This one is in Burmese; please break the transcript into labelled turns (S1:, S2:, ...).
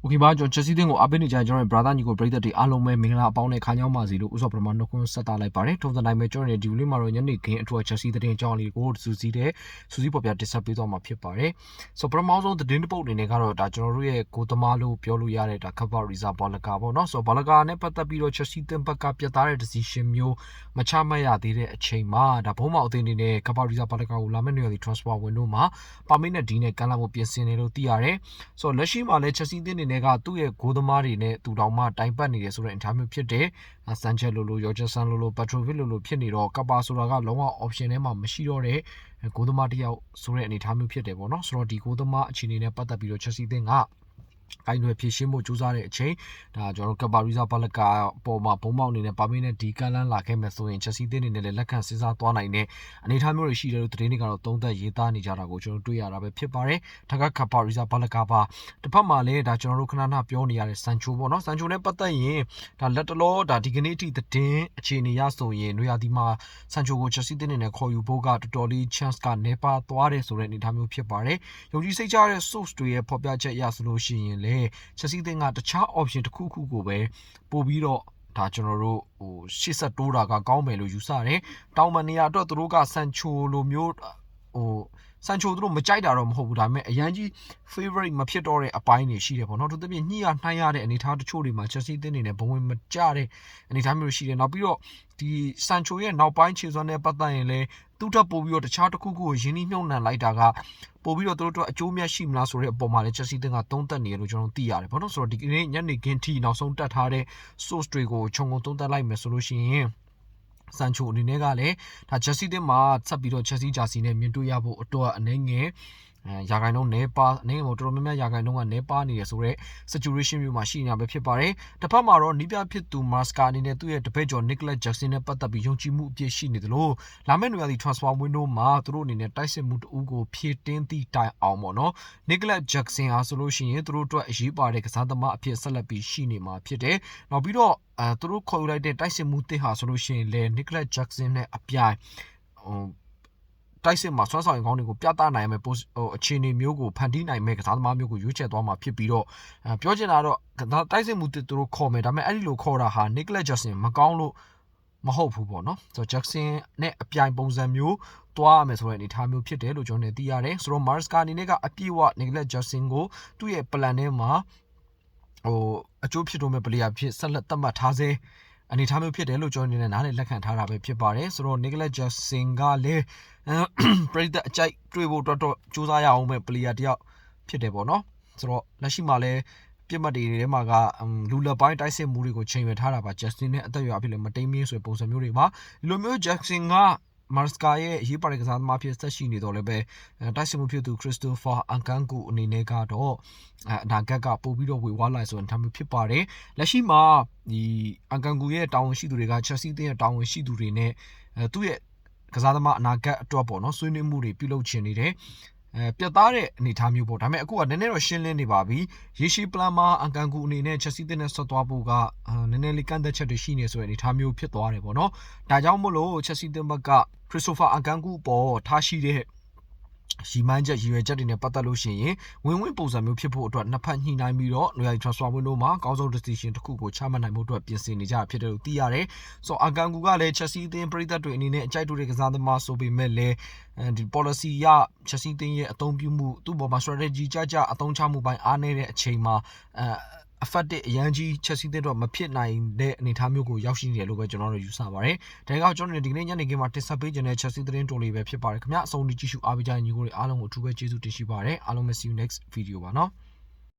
S1: โอเคပါကျွန်တော်ချက်စီးတင်းကိုအားပေးနေကြတဲ့ကျွန်တော်ရဲ့ brother ညီကိုပရိသတ်တွေအားလုံးပဲမင်္ဂလာအပေါင်းနဲ့ခါညောင်းပါစီလို့ဥစ္စာပထမနှုတ်ခွန်းဆက်တာလိုက်ပါတယ်ထုံးစံတိုင်းပဲကျွန်တော်ရဲ့ဒီလေးမှာတော့ညနေခင်းအထူးချက်စီးတင်းအကြောင်းလေးကိုစူးစီးတဲ့စူးစီးပေါ်ပြတင်ဆက်ပေးသွားမှာဖြစ်ပါတယ်ဆိုပထမဆုံးသတင်းတစ်ပုဒ်အနေနဲ့ကတော့ဒါကျွန်တော်တို့ရဲ့ကိုသမားလို့ပြောလို့ရတဲ့ဒါ cover reserve ဘောလကာပေါ့နော်ဆိုဘောလကာနဲ့ပတ်သက်ပြီးတော့ချက်စီးတင်းဘက်ကပြတ်သားတဲ့ decision မျိုးမချမှတ်ရသေးတဲ့အချိန်မှာဒါဘုံမောက်အသင်းအနေနဲ့ cover reserve ဘောလကာကိုလာမယ့်နေ့ရက်ဒီ transfer window မှာပါမင်းနဲ့ဒီနဲ့ကန်လာဖို့ပြင်ဆင်နေလို့သိရတယ်ဆိုတော့လက်ရှိမှာလည်းချက်စီးတင်း အနေနဲ့ကသူ့ရဲ့ဂိုးသမားတွေနဲ့သူတောင်မှတိုင်ပတ်နေတယ်ဆိုတဲ့ interview ဖြစ်တယ်ဆန်ချက်လိုလိုရောဂျဆန်လိုလိုပက်ထရိုဗစ်လိုလိုဖြစ်နေတော့ကပါဆိုတာကလုံးဝ option ထဲမှာမရှိတော့တဲ့ဂိုးသမားတစ်ယောက်ဆိုတဲ့အနေအထားမျိုးဖြစ်တယ်ပေါ့နော်ဆိုတော့ဒီဂိုးသမားအခြေအနေနဲ့ပတ်သက်ပြီးတော့ချက်စီးတင်းက ကိုင်းတွေဖြည့်ရှင်းဖို့ကြိုးစားတဲ့အချိန်ဒါကျွန်တော်တို့ကပါရီဇာဘလကာပေါ်မှာဘုံမောက်အနေနဲ့ပါမင်းနဲ့ဒီကန်လန်းလာခဲ့မယ်ဆိုရင်ချက်စီးတင်းနေနဲ့လည်းလက်ခံစဉ်းစားသွားနိုင်တဲ့အနေအထားမျိုးတွေရှိတယ်လို့သတင်းတွေကတော့သုံးသပ်ရေးသားနေကြတာကိုကျွန်တော်တွေ့ရတာပဲဖြစ်ပါတယ်ဒါကကပါရီဇာဘလကာပါတစ်ဖက်မှာလည်းဒါကျွန်တော်တို့ခဏခဏပြောနေရတဲ့ဆန်ချိုပေါ့နော်ဆန်ချိုနဲ့ပတ်သက်ရင်ဒါလက်တလောဒါဒီကနေ့အထိသတင်းအခြေအနေရဆိုရင်နွေရာသီမှာဆန်ချိုကိုချက်စီးတင်းနေနဲ့ခေါ်ယူဖို့ကတော်တော်လေး chance ကနေပါသွားတယ်ဆိုတဲ့အနေအထားမျိုးဖြစ်ပါတယ်ယုံကြည်စိတ်ချတဲ့ source တွေရဲ့ဖော်ပြချက်အရဆိုလို့ရှိရင်လေချက်စီးတင်းကတခြား option တစ်ခုခုကိုပဲပို့ပြီးတော့ဒါကျွန်တော်တို့ဟိုရှေ့ဆက်တိုးတာကကောင်းမယ်လို့ယူဆတယ်။တောင်မန်နေရအတွက်သူတို့ကဆန်ချိုလိုမျိုးဟို ဆန်ချိုသူတို့မကြိုက်တာတော့မဟုတ်ဘူးဒါပေမဲ့အရန်ကြီး favorite မဖြစ်တော့တဲ့အပိုင်းတွေရှိတယ်ပေါ့နော်သူတပြည့်ညှိရနှိုင်းရတဲ့အနေအထားတချို့တွေမှာ Chelsea တင်းနေနဲ့ဘဝင်မကြတဲ့အနေအထားမျိုးရှိတယ်နောက်ပြီးတော့ဒီဆန်ချိုရဲ့နောက်ပိုင်းခြေစွမ်းနဲ့ပတ်သက်ရင်လည်းသူ့ထပ်ပို့ပြီးတော့တခြားတစ်ခုခုကိုရင်းနှီးမြှုပ်နှံလိုက်တာကပို့ပြီးတော့သူတို့တို့အကျိုးမြတ်ရှိမလားဆိုတဲ့အပေါ်မှာလည်း Chelsea တင်းကသုံးသပ်နေရလို့ကျွန်တော်သိရတယ်ပေါ့နော်ဆိုတော့ဒီကနေ့ညနေခင်းထိနောက်ဆုံးတက်ထားတဲ့ source တွေကိုခြုံငုံသုံးသပ်လိုက်မယ်ဆိုလို့ရှိရင် ဆန်ချိုအနေနဲ့ကလည်းဒါ Chelsea တင်းမှာဆက်ပြီးတော့ Chelsea ဂျာစီနဲ့မြင်တွေ့ရဖို့အတွက်အနေငယ်အဲ ရာဂိုင်နှုန်းနေပါအနေငယ်တော်တော်များများရာဂိုင်နှုန်းကနေပါနေရဆိုတော့ situation မျိုးမှာရှိနေတာပဲဖြစ်ပါတယ်တစ်ဖက်မှာတော့နီးပြဖြစ်သူ Maska အနေနဲ့သူ့ရဲ့တပည့်ကျော် Nicholas Jackson နဲ့ပတ်သက်ပြီးယုံကြည်မှုအပြည့်ရှိနေသလိုလာမယ့်နွေရာသီ transfer window မှာသူတို့အနေနဲ့တိုက်စစ်မှုတအူးကိုဖြည့်တင်းသည့်တိုင်အောင်ပေါ့နော် Nicholas Jackson ဟာဆိုလို့ရှိရင်သူတို့အတွက်အရေးပါတဲ့ကစားသမားအဖြစ်ဆက်လက်ပြီးရှိနေမှာဖြစ်တယ်နောက်ပြီးတော့အဲသူတို့ခေါ်ယူလိုက်တဲ့တိုက်စစ်မှုတစ်ဟာဆိုလို့ရှိရင်လေ Nicholas Jackson နဲ့အပြိုင်ဟို တိုက်စစ်မှာဆွမ်းဆောင်ရင်ကောင်းတွေကိုပြသနိုင်မယ်ဟိုအခြေအနေမျိုးကိုဖန်တီးနိုင်မဲ့ကစားသမားမျိုးကိုရွေးချယ်သွားမှာဖြစ်ပြီးတော့အဲပြောချင်တာတော့တိုက်စစ်မှုတစ်သူတို့ခေါ်မယ်ဒါပေမဲ့အဲ့ဒီလိုခေါ်တာဟာ Nicholas Jackson မကောင်းလို့မဟုတ်ဘူးပေါ့နော်ဆိုတော့ Jackson နဲ့အပြိုင်ပုံစံမျိုးသွားရမယ်ဆိုတဲ့အနေအထားမျိုးဖြစ်တယ်လို့ကျွန်တော်နေသိရတယ်ဆိုတော့ Mars ကအနေနဲ့ကအပြည့်အဝ Nicholas Jackson ကိုသူ့ရဲ့ plan ထဲမှာဟိုအကျိုးဖြစ်တော့မဲ့ player ဖြစ်ဆက်လက်သတ်မှတ်ထားစေ အနေထားမျိုးဖြစ်တယ်လို့ကျွန်တော်အနေနဲ့နားလည်လက်ခံထားတာပဲဖြစ်ပါတယ်ဆိုတော့ Nicholas Jackson ကလည်းပရိသတ်အကြိုက်တွေ့ဖို့တော့တော့စူးစမ်းရအောင်မဲ့ player တယောက်ဖြစ်တယ်ပေါ့နော်ဆိုတော့လက်ရှိမှာလည်းပြစ်မှတ်တွေထဲမှာကလူလက်ပိုင်းတိုက်စစ်မှုတွေကိုချိန်ရွယ်ထားတာပါ Justin နဲ့အသက်အရွယ်အဖြစ်လည်းမတိမ်မင်းဆိုပုံစံမျိုးတွေပါဒီလိုမျိုး Jackson က မာစကာရဲ့ရေးပါတဲ့ကစားသမားဖြစ်ဆက်ရှိနေတော့လည်းပဲတိုက်စစ်မှုဖြစ်သူခရစ်စတိုဖာအန်ကန်ကူအနေနဲ့ကတော့အနာဂတ်ကပို့ပြီးတော့ဝေဝါးလိုက်ဆိုရင်ဒါမျိုးဖြစ်ပါတယ်လက်ရှိမှာဒီအန်ကန်ကူရဲ့တာဝန်ရှိသူတွေကချက်စီတင်းရဲ့တာဝန်ရှိသူတွေနဲ့သူ့ရဲ့ကစားသမားအနာဂတ်အတွက်ပေါ့နော်ဆွေးနွေးမှုတွေပြုလုပ်ချင်နေတယ် အဲပြတ်သားတဲ့အနေအထားမျိုးပေါ့ဒါပေမဲ့အခုကနည်းနည်းတော့ရှင်းလင်းနေပါပြီရေရှည်ပလန်မှာအန်ကန်ကူအနေနဲ့ချက်စီတင်နဲ့ဆက်သွားဖို့ကနည်းနည်းလေးကန့်သက်ချက်တွေရှိနေဆိုတဲ့အနေအထားမျိုးဖြစ်သွားတယ်ပေါ့နော်ဒါကြောင့်မို့လို့ချက်စီတင်ဘက်ကခရစ်စတိုဖာအန်ကန်ကူပေါ်ထားရှိတဲ့ ရီမိုင်းချက်ရည်ရွယ်ချက်တွေနဲ့ပတ်သက်လို့ရှိရင်ဝင်ဝင်ပုံစံမျိုးဖြစ်ဖို့အတွက်နှစ်ဖက်ညှိနှိုင်းပြီးတော့ Royal Transfer Window မှာအကောင်းဆုံး decision တစ်ခုကိုချမှတ်နိုင်ဖို့အတွက်ပြင်ဆင်နေကြဖြစ်တယ်လို့သိရတယ်။ဆိုတော့အကန်ကူကလည်း Chelsea အသင်းပရိသတ်တွေအနေနဲ့အကြိုက်တူတဲ့ကစားသမားဆိုပေမဲ့လည်းဒီ policy ရ Chelsea အသင်းရဲ့အသုံးပြုမှုသူ့ပေါ်မှာ strategy ကြကြအသုံးချမှုပိုင်းအားနည်းတဲ့အချိန်မှာအဲ effective အရန်ကြီး Chelsea တဲ့တော့မဖြစ်နိုင်တဲ့အနေအထားမျိုးကိုရောက်ရှိနေတယ်လို့ပဲကျွန်တော်တို့ယူဆပါတယ်။ဒါကြောင့်ကျွန်တော်တို့ဒီကနေ့ညနေခင်းမှာတင်ဆက်ပေးခြင်းတဲ့ Chelsea သတင်းတိုလေးပဲဖြစ်ပါတယ်ခင်ဗျ။အဆုံးထိကြည့်ရှုအားပေးကြတဲ့ညီကိုတွေအားလုံးကိုအထူးပဲကျေးဇူးတင်ရှိပါတယ်။အားလုံးပဲ see you next video ပါနော်။